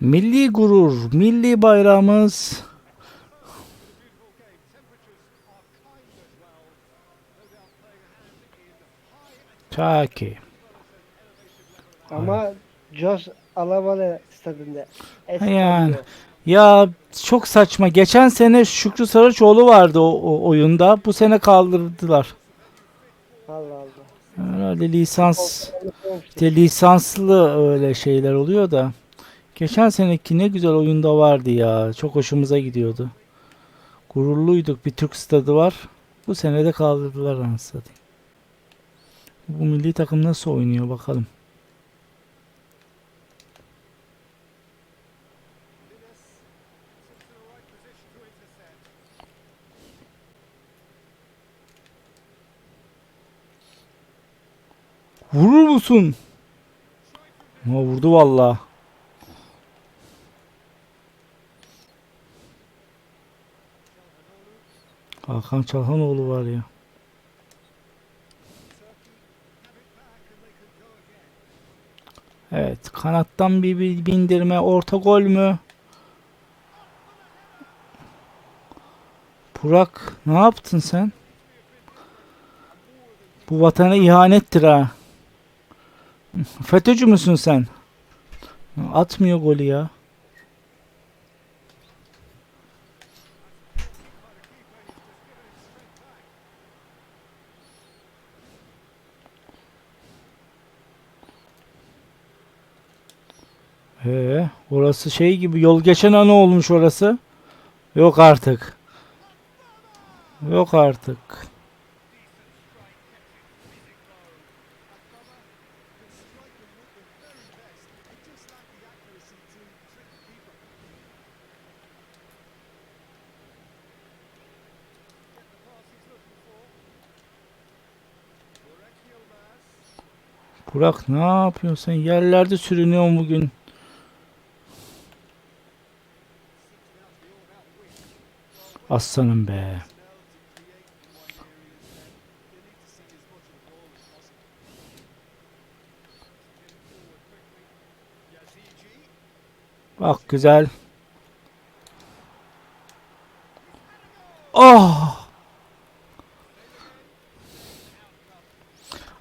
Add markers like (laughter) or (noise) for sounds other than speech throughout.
Milli gurur, milli bayrağımız. Çok iyi. Ama Jos Alabalı stadında. Yani. Ya çok saçma. Geçen sene Şükrü Saraçoğlu vardı o, o oyunda. Bu sene kaldırdılar. Allah Allah. Herhalde lisans, işte lisanslı öyle şeyler oluyor da. Geçen seneki ne güzel oyunda vardı ya. Çok hoşumuza gidiyordu. Gururluyduk. Bir Türk stadı var. Bu sene de kaldırdılar anasını. Bu milli takım nasıl oynuyor bakalım. Vurur musun? Ha, vurdu valla. Hakan Çalhanoğlu var ya. Evet, kanattan bir, bindirme, orta gol mü? Burak, ne yaptın sen? Bu vatana ihanettir ha. FETÖ'cü müsün sen? Atmıyor golü ya. Ee, orası şey gibi yol geçen ana olmuş orası. Yok artık. Yok artık. Burak ne yapıyorsun? Yerlerde sürünüyorsun bugün. Aslanım be. Bak güzel. Oh!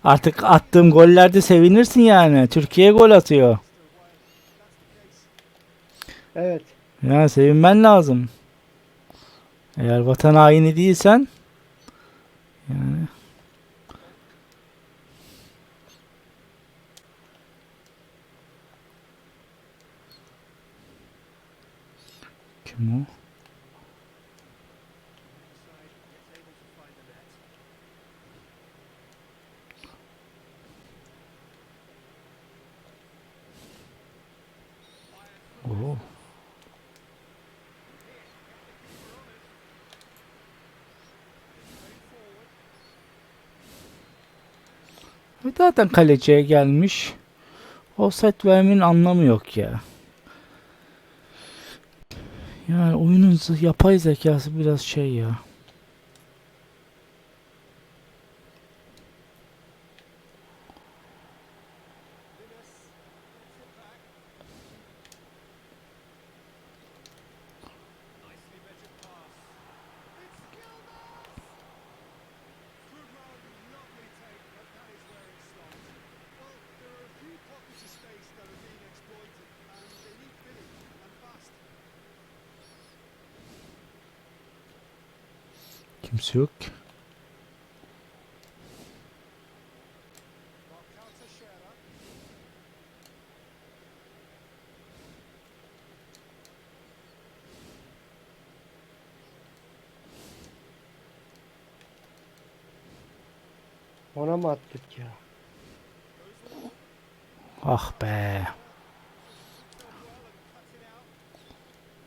Artık attığım gollerde sevinirsin yani. Türkiye gol atıyor. Evet. Ya sevinmen lazım. Eğer vatan haini değilsen yani kim o? E Zaten kaleciye gelmiş. Offset vermenin anlamı yok ya. Yani oyunun yapay zekası biraz şey ya. Kimse yok. ki. Ona mı attık ya? Ah be.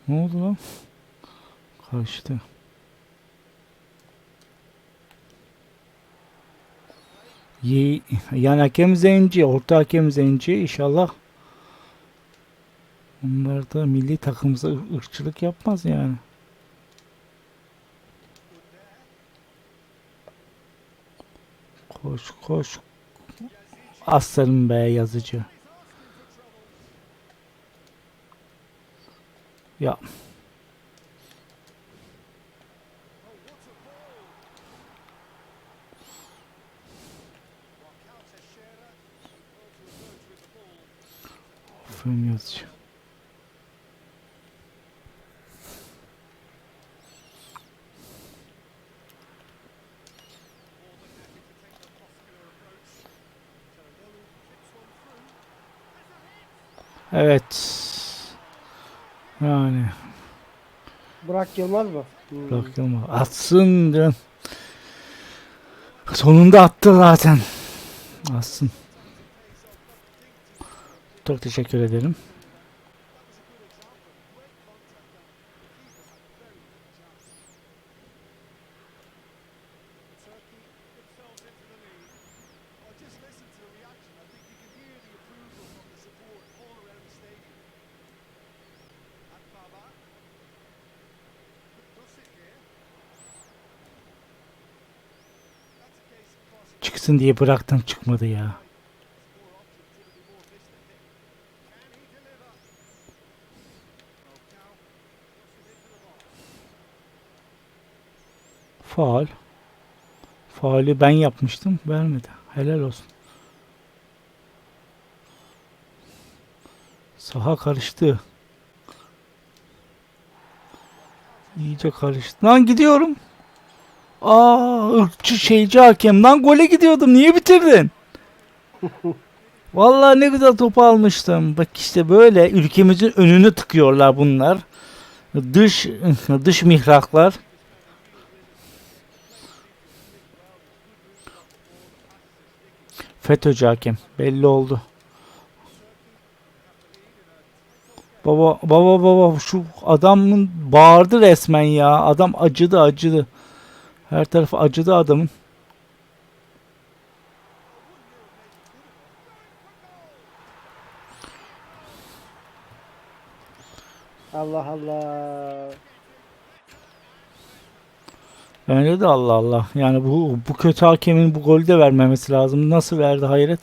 Ne oldu lan? Kaçtı. Yan hakem zenci, orta hakem zenci inşallah. Onlar da milli takımımıza ır- ırkçılık yapmaz yani. Koş koş. Aslanım be yazıcı. Ya Film yazıcı. Evet. Yani Burak Yılmaz mı? Hmm. Burak Yılmaz atsın diyorum. Sonunda attı zaten. Atsın. Çok teşekkür ederim. Çıksın diye bıraktım çıkmadı ya. Faal. Faali ben yapmıştım. Vermedi. Helal olsun. Saha karıştı. İyice karıştı. Lan gidiyorum. Aa, ırkçı şeyci hakem. Lan gole gidiyordum. Niye bitirdin? (laughs) Vallahi ne güzel topu almıştım. Bak işte böyle ülkemizin önünü tıkıyorlar bunlar. Dış (laughs) dış mihraklar. FETÖ'cü hakem. Belli oldu. Baba baba baba şu adamın bağırdı resmen ya. Adam acıdı acıdı. Her tarafı acıdı adamın. Allah Allah. Bence de Allah Allah. Yani bu bu kötü hakemin bu golü de vermemesi lazım. Nasıl verdi hayret?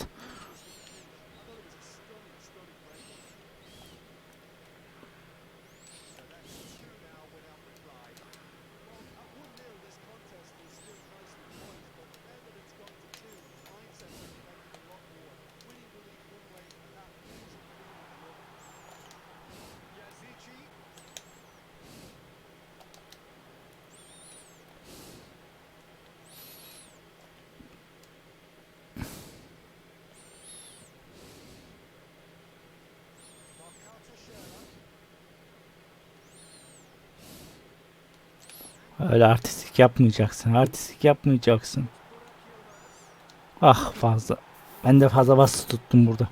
Öyle artistik yapmayacaksın. Artistik yapmayacaksın. Ah fazla. Ben de fazla bas tuttum burada.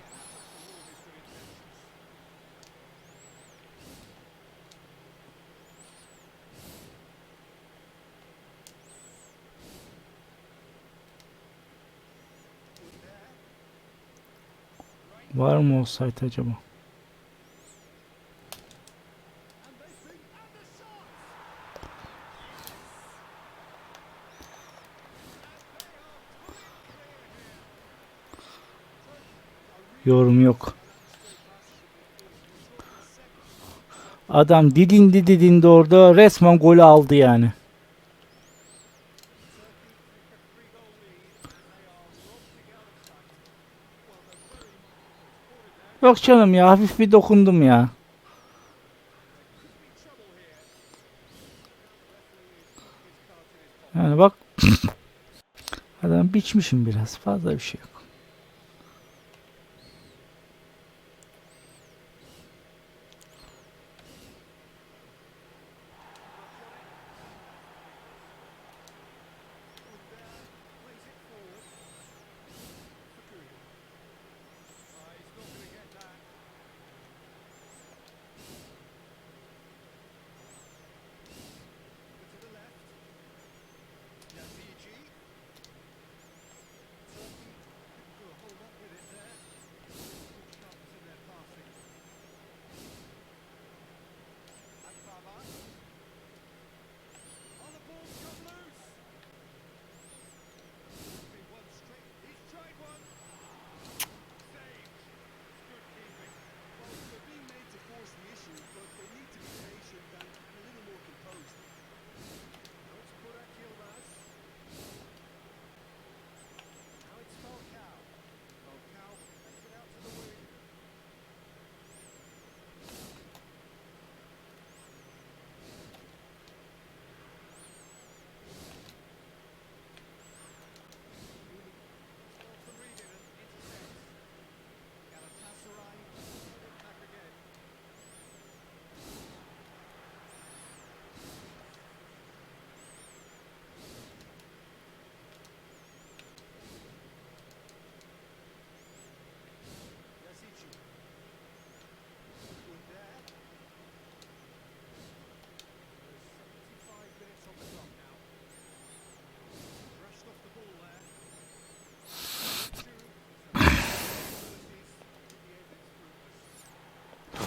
Var mı o site acaba? Yorum yok. Adam didindi didindi orada resmen golü aldı yani. Yok canım ya hafif bir dokundum ya. Yani bak (laughs) adam biçmişim biraz fazla bir şey yok.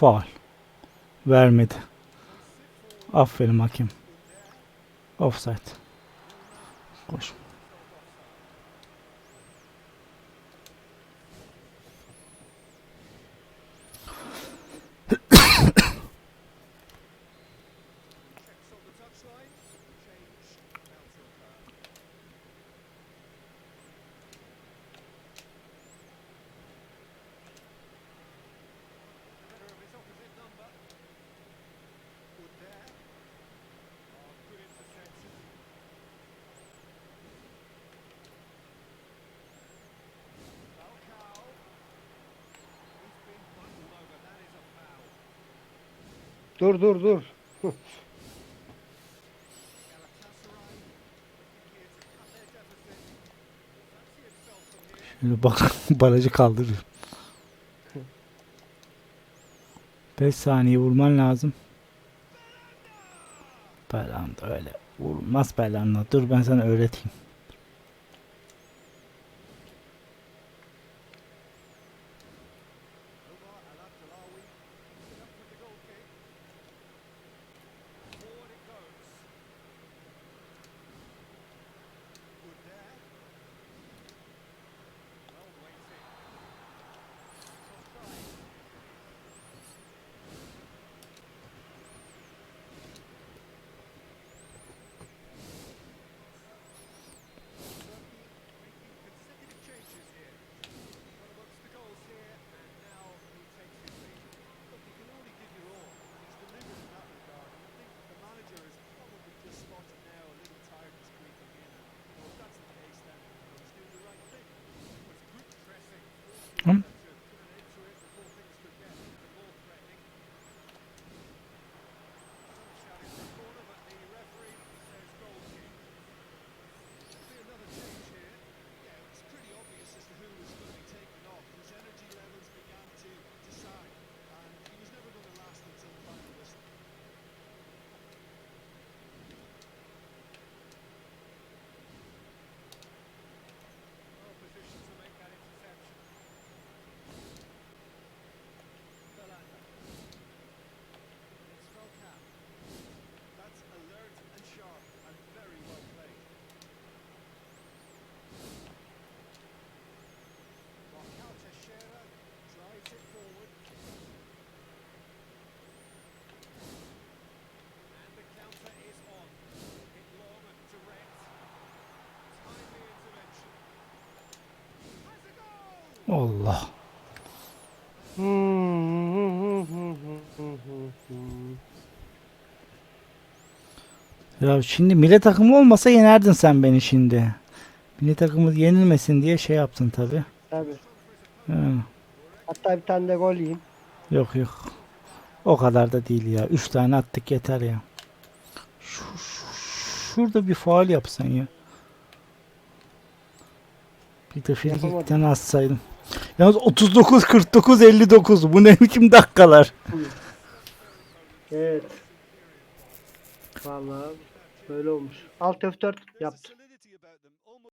Faul. Vermedi. Aferin hakem. Offside. Koş. Dur dur dur. Şimdi bak (laughs) barajı kaldırıyor. 5 saniye vurman lazım. Belanda öyle. Vurmaz Belanda. Dur ben sana öğreteyim. Allah. Ya şimdi milli takımı olmasa yenerdin sen beni şimdi. Milli takımı yenilmesin diye şey yaptın tabi. Yani, Hatta bir tane de gol yiyeyim. yok yok. O kadar da değil ya. Üç tane attık yeter ya. Şu, şu- şurada bir faal yapsan ya. Bir de frikikten atsaydım. Yalnız 39 49 59 bu ne biçim dakikalar. Evet. Vallahi böyle olmuş. Alt F4 yaptı.